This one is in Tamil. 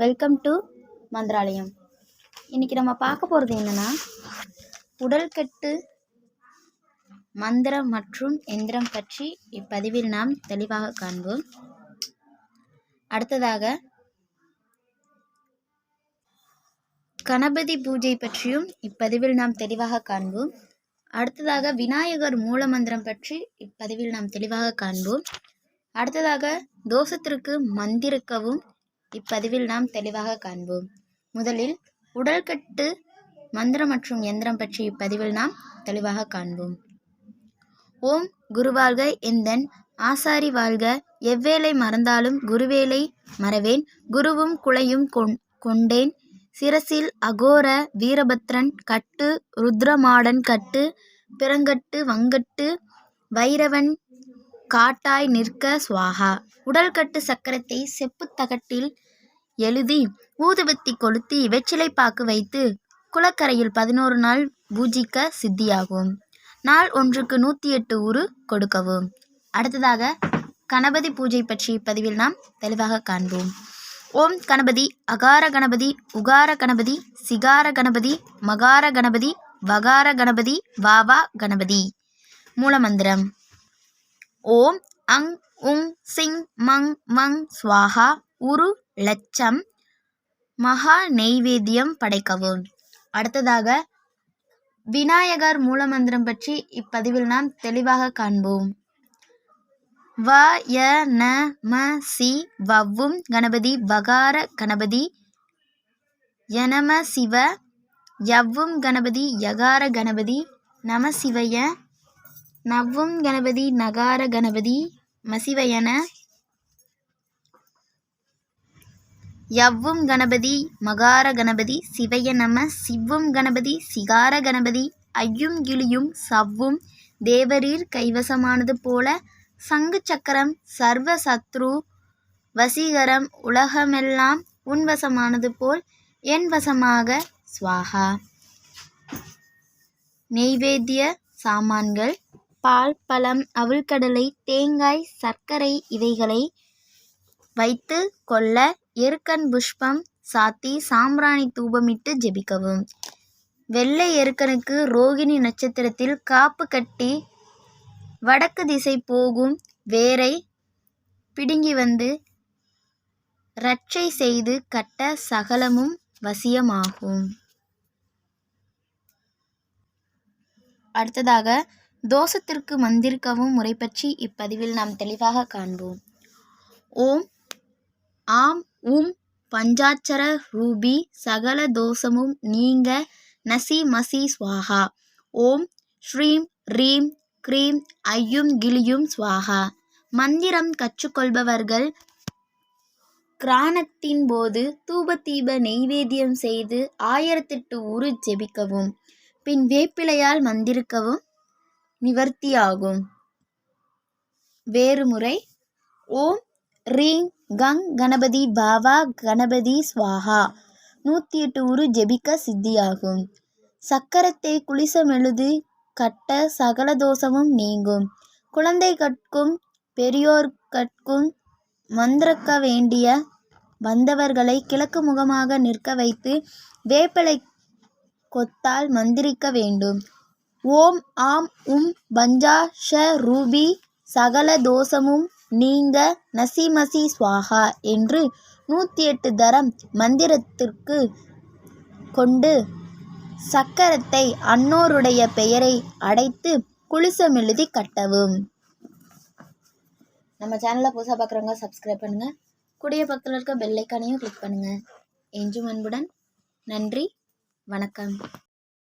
Welcome to Mantralayam. இன்றைக்கி நம்ம பார்க்க போகிறது என்னென்னா உடல்கட்டு மந்திரம் மற்றும் எந்திரம் பற்றி இப்பதிவில் நாம் தெளிவாக காண்போம். அடுத்ததாக கணபதி பூஜை பற்றியும் இப்பதிவில் நாம் தெளிவாக காண்போம். அடுத்ததாக விநாயகர் மூலமந்திரம் பற்றி இப்பதிவில் நாம் தெளிவாக காண்போம். அடுத்ததாக தோஷத்திற்கு மந்திருக்கவும் இப்பதிவில் நாம் தெளிவாக காண்போம். முதலில் உடல்கட்டு மந்திரம் மற்றும் எந்திரம் பற்றி இப்பதிவில் நாம் தெளிவாக காண்போம். ஓம் குருவாழ்க எந்தன் ஆசாரி வாழ்க எவ்வேளை மறந்தாலும் குருவேலை மறவேன் குருவும் குலையும் கொண்டேன். சிரசில் அகோர வீரபத்ரன் கட்டு ருத்ரமாடன் கட்டு பிறங்கட்டு வங்கட்டு வைரவன் காட்டாய் நிற்க சுவாகா. உடல்கட்டு சக்கரத்தை செப்பு தகட்டில் எழுதி ஊதுபத்தி கொளுத்தி வெற்றிலை பாக்கு வைத்து குளக்கரையில் பதினோரு நாள் பூஜிக்க சித்தியாகும். நாள் ஒன்றுக்கு நூற்றி எட்டு உரு கொடுக்கவும். அடுத்ததாக கணபதி பூஜை பற்றி பதிவில் நாம் தெளிவாக காண்போம். ஓம் கணபதி அகார கணபதி உகார கணபதி சிகார கணபதி மகார கணபதி வகார கணபதி வாவா கணபதி. மூலமந்திரம். ஓம் அங் உங் சிங் மங் மங் ஸ்வாஹா உரு லட்சம். மகா நெய்வேத்தியம் படைக்கவும். அடுத்ததாக விநாயகர் மூலமந்திரம் பற்றி இப்பதிவில் நாம் தெளிவாக காண்போம். வ ய ந ம சி வவ்வும் கணபதி வகார கணபதி யனம சிவ யவ்வும் கணபதி யகார கணபதி நம சிவய நவ்வும் கணபதி நகார கணபதி மசிவயன. யவ்வும் கணபதி மகார கணபதி சிவய நம. சிவ்வும் கணபதி சிகார கணபதி ஐயும் கிளியும் சவ்வும். தேவரீர் கைவசமானது போல சங்கு சக்கரம் சர்வ சத்ரு வசீகரம் உலகமெல்லாம் உன்வசமானது போல் என் வசமாக சுவாகா. நெய்வேத்திய சாமான்கள். பால் பழம் அவிழ்கடலை தேங்காய் சர்க்கரை இவைகளை வைத்து கொள்ள எருக்கன் புஷ்பம் சாத்தி சாம்பிராணி தூபமிட்டு ஜெபிக்கவும். வெள்ளை எருக்கனுக்கு ரோகிணி நட்சத்திரத்தில் காப்பு கட்டி வடக்கு திசை போகும் வேரை பிடுங்கி வந்து ரட்சை செய்து கட்ட சகலமும் வசியமாகும். அடுத்ததாக தோஷத்திற்கு மந்திரிக்கவும் முறை பற்றி இப்பதிவில் நாம் தெளிவாக காண்போம். ஓம் ஆம் உம் பஞ்சாட்சர ரூபி சகல தோஷமும் நீங்க நசி மசி ஸ்வாகா ஓம் ஸ்ரீம் ரீம் க்ரீம் ஐயும் கிளியும் ஸ்வாகா மந்திரம் கற்றுக்கொள்பவர்கள் கிராணத்தின் போது தூபதீப நெய்வேத்தியம் செய்து ஆயிரத்தெட்டு உரு ஜெபிக்கவும் பின் வேப்பிலையால் மந்திருக்கவும் நிவர்த்தியாகும். வேறு முறை ஓம் ரீங் கங் கணபதி பாவா கணபதி ஸ்வாஹா. நூற்றி எட்டு உரு ஜெபிக்க சித்தியாகும். சக்கரத்தை குளிசமெழுது கட்ட சகல தோஷமும் நீங்கும். குழந்தை கற்கும் பெரியோர் கற்கும் மந்திரக்க வேண்டிய வந்தவர்களை கிழக்கு முகமாக நிற்க வைத்து வேப்பலை கொத்தால் மந்திரிக்க வேண்டும். ஓம் ஆம் உம் பஞ்சா ஷ ரூபி சகல தோஷமும் நீங்க நசிமசி சுவாகா என்று நூற்றி எட்டு தரம் மந்திரத்திற்கு கொண்டு சக்கரத்தை அன்னோருடைய பெயரை அடைத்து குளிசம் எழுதி கட்டவும். நம்ம சேனலை புதுசாக பார்க்குறவங்க சப்ஸ்கிரைப் பண்ணுங்கள் கூடிய பக்கத்தில் இருக்க பெல்லைக்கானையும் கிளிக் பண்ணுங்கள் எஞ்சும் அன்புடன் நன்றி. வணக்கம்.